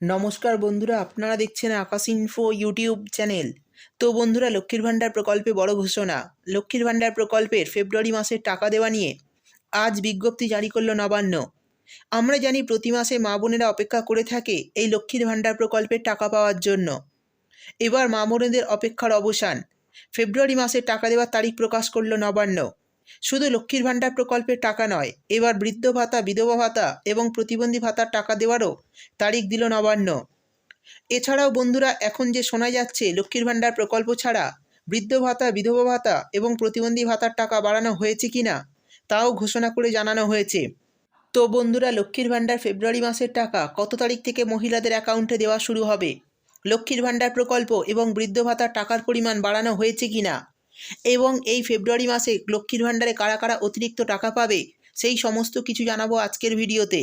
নমস্কার বন্ধুরা, আপনারা দেখছেন আকাশ ইনফো ইউটিউব চ্যানেল তো বন্ধুরা, লক্ষ্মীর ভাণ্ডার প্রকল্পে বড় ঘোষণা। লক্ষ্মীর ভাণ্ডার প্রকল্পের ফেব্রুয়ারি মাসের টাকা দেওয়া নিয়ে আজ বিজ্ঞপ্তি জারি করল নবান্ন। আমরা জানি প্রতি মাসে মা বোনেরা অপেক্ষা করে থাকে এই লক্ষ্মীর ভাণ্ডার প্রকল্পের টাকা পাওয়ার জন্য। এবার মা বোনেদের অপেক্ষার অবসান। ফেব্রুয়ারি মাসে টাকা দেওয়ার তারিখ প্রকাশ করল নবান্ন। শুধু লক্ষ্মীর ভাণ্ডার প্রকল্পের টাকা নয়, এবার বৃদ্ধ ভাতা, বিধবা ভাতা এবং প্রতিবন্ধী ভাতার টাকা দেওয়ারও তারিখ দিল নবান্ন। এছাড়াও বন্ধুরা, এখন যে শোনা যাচ্ছে, লক্ষ্মীর ভাণ্ডার প্রকল্প ছাড়া বৃদ্ধ ভাতা, বিধবা ভাতা এবং প্রতিবন্ধী ভাতার টাকা বাড়ানো হয়েছে কিনা তাও ঘোষণা করে জানানো হয়েছে। তো বন্ধুরা, লক্ষ্মীর ভাণ্ডার ফেব্রুয়ারি মাসের টাকা কত তারিখ থেকে মহিলাদের অ্যাকাউন্টে দেওয়া শুরু হবে? লক্ষ্মীর ভাণ্ডার প্রকল্প এবং বৃদ্ধ ভাতার টাকার পরিমাণ বাড়ানো হয়েছে কিনা এবং এই ফেব্রুয়ারি মাসে লক্ষ্মীর ভাণ্ডারে কারা কারা অতিরিক্ত টাকা পাবে, সেই সমস্ত কিছু জানাব আজকের ভিডিওতে।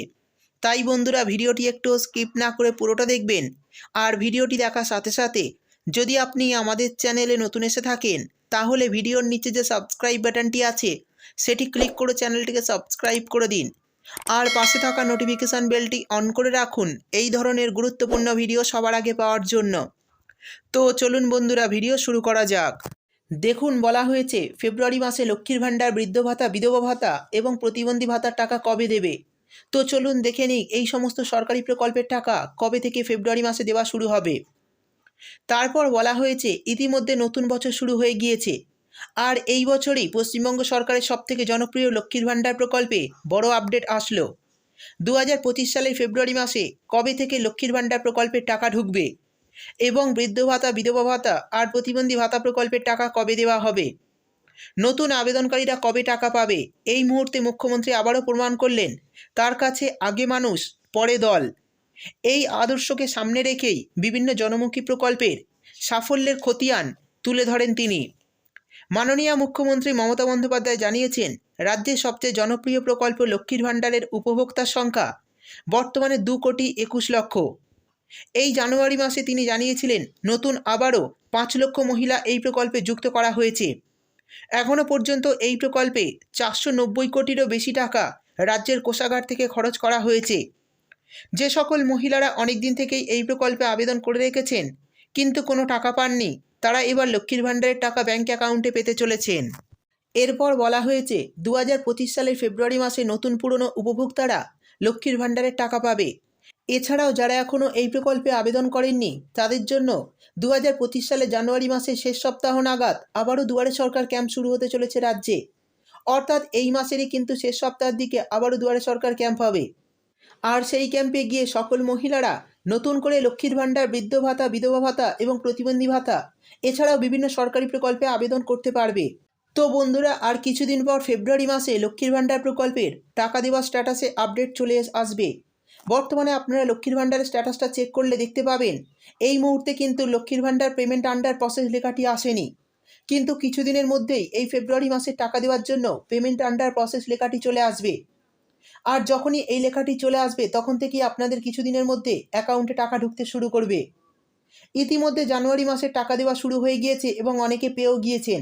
তাই বন্ধুরা, ভিডিওটি একটু স্কিপ না করে পুরোটা দেখবেন। আর ভিডিওটি দেখার সাথে সাথে যদি আপনি আমাদের চ্যানেলে নতুন এসে থাকেন, তাহলে ভিডিওর নিচে যে সাবস্ক্রাইব বাটনটি আছে, সেটি ক্লিক করে চ্যানেলটিকে সাবস্ক্রাইব করে দিন। আর পাশে থাকা নোটিফিকেশান বেলটি অন করে রাখুন, এই ধরনের গুরুত্বপূর্ণ ভিডিও সবার আগে পাওয়ার জন্য। তো চলুন বন্ধুরা, ভিডিও শুরু করা যাক। দেখুন বলা হয়েছে, ফেব্রুয়ারি মাসে লক্ষ্মীর ভাণ্ডার, বৃদ্ধ ভাতা, বিধবা ভাতা এবং প্রতিবন্ধী ভাতার টাকা কবে দেবে? তো চলুন দেখে নিই, এই সমস্ত সরকারি প্রকল্পের টাকা কবে থেকে ফেব্রুয়ারি মাসে দেওয়া শুরু হবে? তারপর বলা হয়েছে, ইতিমধ্যে নতুন বছর শুরু হয়ে গিয়েছে। আর এই বছরই পশ্চিমবঙ্গ সরকারের সবথেকে জনপ্রিয় লক্ষ্মীর ভাণ্ডার প্রকল্পে বড় আপডেট আসলো। দু হাজার পঁচিশ সালের ফেব্রুয়ারি মাসে কবে থেকে লক্ষ্মীর ভাণ্ডার প্রকল্পের টাকা ঢুকবে? এবং বৃদ্ধ ভাতা, বিধবা ভাতা আর প্রতিবন্ধী ভাতা প্রকল্পের টাকা কবে দেওয়া হবে? নতুন আবেদনকারীরা কবে টাকা পাবে? এই মুহূর্তে মুখ্যমন্ত্রী আবারও প্রমাণ করলেন, তার কাছে আগে মানুষ, পরে দল। এই আদর্শকে সামনে রেখেই বিভিন্ন জনমুখী প্রকল্পের সাফল্যের খতিয়ান তুলে ধরেন তিনি। মাননীয় মুখ্যমন্ত্রী মমতা বন্দ্যোপাধ্যায় জানিয়েছেন, রাজ্যের সবচেয়ে জনপ্রিয় প্রকল্প লক্ষ্মীর ভাণ্ডারের উপভোক্তার সংখ্যা বর্তমানে দু কোটি একুশ লক্ষ। এই জানুয়ারি মাসে তিনি জানিয়েছিলেন, নতুন আবারও পাঁচ লক্ষ মহিলা এই প্রকল্পে যুক্ত করা হয়েছে। এখনও পর্যন্ত এই প্রকল্পে চারশো নব্বই কোটিরও বেশি টাকা রাজ্যের কোষাগার থেকে খরচ করা হয়েছে। যে সকল মহিলারা অনেক দিন থেকেই এই প্রকল্পে আবেদন করে রেখেছেন, কিন্তু কোনো টাকা পাননি, তারা এবার লক্ষ্মীর ভাণ্ডারের টাকা ব্যাঙ্ক অ্যাকাউন্টে পেতে চলেছেন। এরপর বলা হয়েছে দু হাজার পঁচিশ সালের ফেব্রুয়ারি মাসে নতুন পুরনো উপভোক্তারা লক্ষ্মীর ভাণ্ডারের টাকা পাবে। এছাড়াও যারা এখনও এই প্রকল্পে আবেদন করেননি, তাদের জন্য দু হাজার পঁচিশ সালে জানুয়ারি মাসের শেষ সপ্তাহ নাগাদ আবারও দুয়ারে সরকার ক্যাম্প শুরু হতে চলেছে রাজ্যে। অর্থাৎ এই মাসেরই কিন্তু শেষ সপ্তাহের দিকে আবারও দুয়ারে সরকার ক্যাম্প হবে। আর সেই ক্যাম্পে গিয়ে সকল মহিলারা নতুন করে লক্ষ্মীর ভাণ্ডার, বৃদ্ধ ভাতা, বিধবা ভাতা এবং প্রতিবন্ধী ভাতা এছাড়াও বিভিন্ন সরকারি প্রকল্পে আবেদন করতে পারবে। তো বন্ধুরা, আর কিছুদিন পর ফেব্রুয়ারি মাসে লক্ষ্মীর ভাণ্ডার প্রকল্পের টাকা দেওয়ার স্ট্যাটাসে আপডেট চলে আসবে। বর্তমানে আপনারা লক্ষ্মীর ভাণ্ডারের স্ট্যাটাসটা চেক করলে দেখতে পাবেন। এই মুহূর্তে কিন্তু লক্ষ্মীর ভাণ্ডার পেমেন্ট আন্ডার প্রসেস লেখাটি আসেনি। কিন্তু কিছুদিনের মধ্যেই এই ফেব্রুয়ারি মাসে টাকা দেওয়ার জন্য পেমেন্ট আন্ডার প্রসেস লেখাটি চলে আসবে। আর যখনই এই লেখাটি চলে আসবে, তখন থেকেই আপনাদের কিছুদিনের মধ্যে অ্যাকাউন্টে টাকা ঢুকতে শুরু করবে। ইতিমধ্যে জানুয়ারি মাসে টাকা দেওয়া শুরু হয়ে গিয়েছে এবং অনেকে পেয়েও গিয়েছেন।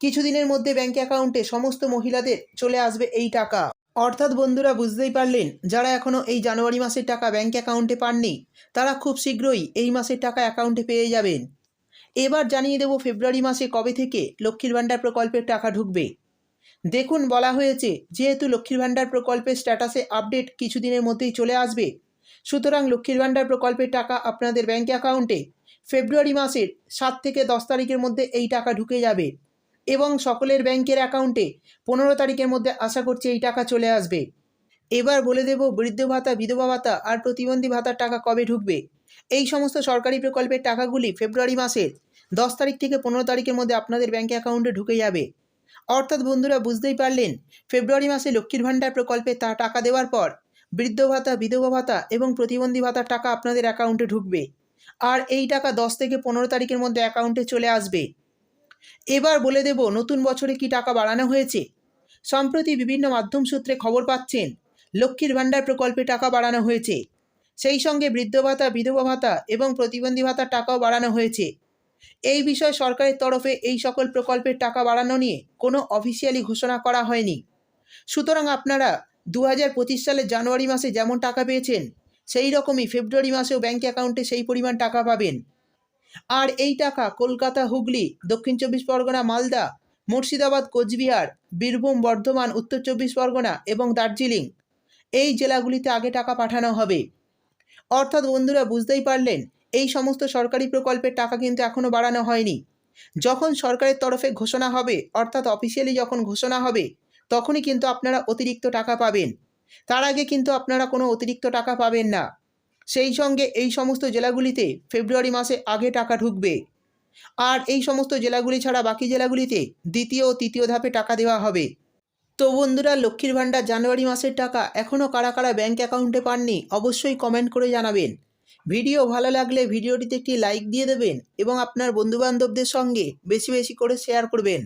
কিছুদিনের মধ্যে ব্যাঙ্ক অ্যাকাউন্টে সমস্ত মহিলাদের চলে আসবে এই টাকা। অর্থাৎ বন্ধুরা বুঝতেই পারলেন, যারা এখনও এই জানুয়ারি মাসের টাকা ব্যাঙ্ক অ্যাকাউন্টে পাননি, তারা খুব শীঘ্রই এই মাসের টাকা অ্যাকাউন্টে পেয়ে যাবেন। এবার জানিয়ে দেব ফেব্রুয়ারি মাসে কবে থেকে লক্ষ্মীর ভাণ্ডার প্রকল্পের টাকা ঢুকবে। দেখুন, বলা হয়েছে, যেহেতু লক্ষ্মীর ভাণ্ডার প্রকল্পের স্ট্যাটাসে আপডেট কিছুদিনের মধ্যেই চলে আসবে, সুতরাং লক্ষ্মীর ভাণ্ডার প্রকল্পের টাকা আপনাদের ব্যাঙ্ক অ্যাকাউন্টে ফেব্রুয়ারি মাসের সাত থেকে দশ তারিখের মধ্যে এই টাকা ঢুকে যাবে। এবং সকলের ব্যাংকের অ্যাকাউন্টে পনেরো তারিখের মধ্যে আশা করছি এই টাকা চলে আসবে। এবার বলে দেব, বৃদ্ধ ভাতা, বিধবা ভাতা আর প্রতিবন্ধী ভাতার টাকা কবে ঢুকবে? এই সমস্ত সরকারি প্রকল্পের টাকাগুলি ফেব্রুয়ারি মাসের দশ তারিখ থেকে পনেরো তারিখের মধ্যে আপনাদের ব্যাঙ্ক অ্যাকাউন্টে ঢুকে যাবে। অর্থাৎ বন্ধুরা, বুঝতেই পারলেন, ফেব্রুয়ারি মাসে লক্ষ্মীর ভাণ্ডার প্রকল্পে তা টাকা দেওয়ার পর বৃদ্ধ ভাতা, বিধবা ভাতা এবং প্রতিবন্ধী ভাতার টাকা আপনাদের অ্যাকাউন্টে ঢুকবে। আর এই টাকা দশ থেকে পনেরো তারিখের মধ্যে অ্যাকাউন্টে চলে আসবে। এবার বলে দেব নতুন বছরে কি টাকা বাড়ানো হয়েছে। সম্প্রতি বিভিন্ন মাধ্যম সূত্রে খবর পাচ্ছেন, লক্ষ্মীর ভাণ্ডার প্রকল্পে টাকা বাড়ানো হয়েছে। সেই সঙ্গে বৃদ্ধ ভাতা, বিধবা ভাতা এবং প্রতিবন্ধী ভাতার টাকাও বাড়ানো হয়েছে। এই বিষয়ে সরকারের তরফে এই সকল প্রকল্পের টাকা বাড়ানো নিয়ে কোনো অফিসিয়ালি ঘোষণা করা হয়নি। সুতরাং আপনারা দু হাজার পঁচিশ সালের জানুয়ারি মাসে যেমন টাকা পেয়েছেন, সেই রকমই ফেব্রুয়ারি মাসেও ব্যাঙ্ক অ্যাকাউন্টে সেই পরিমাণ টাকা পাবেন। আর এই টাকা কলকাতা, হুগলি, দক্ষিণ চব্বিশ পরগনা, মালদা, মুর্শিদাবাদ, কোচবিহার, বীরভূম, বর্ধমান, উত্তর চব্বিশ পরগনা এবং দার্জিলিং। এই জেলাগুলিতে আগে টাকা পাঠানো হবে। অর্থাৎ বন্ধুরা বুঝতেই পারলেন, এই সমস্ত সরকারি প্রকল্পের টাকা কিন্তু এখনও বাড়ানো হয়নি। যখন সরকারের তরফে ঘোষণা হবে, অর্থাৎ অফিসিয়ালি যখন ঘোষণা হবে, তখনই কিন্তু আপনারা অতিরিক্ত টাকা পাবেন। তার আগে কিন্তু আপনারা কোনো অতিরিক্ত টাকা পাবেন না। সেই সঙ্গে এই সমস্ত জেলাগুলিতে ফেব্রুয়ারি মাসে আগে টাকা ঢুকবে। আর এই সমস্ত জেলাগুলি ছাড়া বাকি জেলাগুলিতে দ্বিতীয় ও তৃতীয় ধাপে টাকা দেওয়া হবে। তো বন্ধুরা, লক্ষ্মীর ভাণ্ডার জানুয়ারি মাসের টাকা এখনও কারা কারা ব্যাঙ্ক অ্যাকাউন্টে পাননি অবশ্যই কমেন্ট করে জানাবেন। ভিডিও ভালো লাগলে ভিডিওটিতে একটি লাইক দিয়ে দেবেন এবং আপনার বন্ধুবান্ধবদের সঙ্গে বেশি বেশি করে শেয়ার করবেন।